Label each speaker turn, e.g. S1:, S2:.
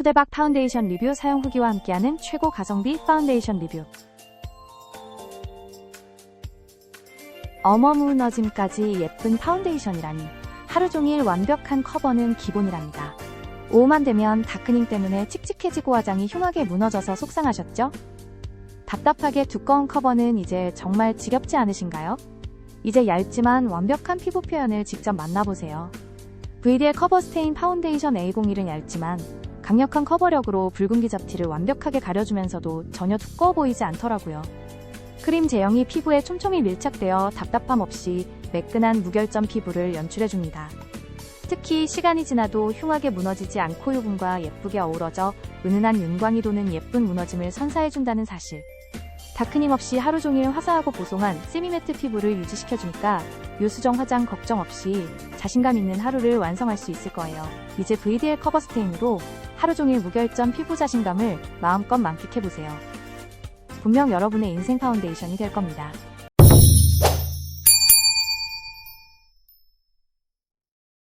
S1: 초대박 파운데이션 리뷰 사용 후기와 함께하는 최고 가성비 파운데이션 리뷰. 어머무너짐까지 예쁜 파운데이션이라니. 하루 종일 완벽한 커버는 기본이랍니다. 오후만 되면 다크닝 때문에 칙칙해지고 화장이 흉하게 무너져서 속상하셨죠? 답답하게 두꺼운 커버는 이제 정말 지겹지 않으신가요? 이제 얇지만 완벽한 피부 표현을 직접 만나보세요. VDL 커버 스테인 파운데이션 A01은 얇지만 강력한 커버력으로 붉은 기 잡티를 완벽하게 가려주면서도 전혀 두꺼워 보이지 않더라고요. 크림 제형이 피부에 촘촘히 밀착되어 답답함 없이 매끈한 무결점 피부를 연출해줍니다. 특히 시간이 지나도 흉하게 무너지지 않고 유분과 예쁘게 어우러져 은은한 윤광이 도는 예쁜 무너짐을 선사해준다는 사실. 다크닝 없이 하루 종일 화사하고 보송한 세미매트 피부를 유지시켜주니까 요수정 화장 걱정 없이 자신감 있는 하루를 완성할 수 있을 거예요. 이제 VDL 커버 스테인으로 하루 종일 무결점 피부 자신감을 마음껏 만끽해보세요. 분명 여러분의 인생 파운데이션이 될 겁니다.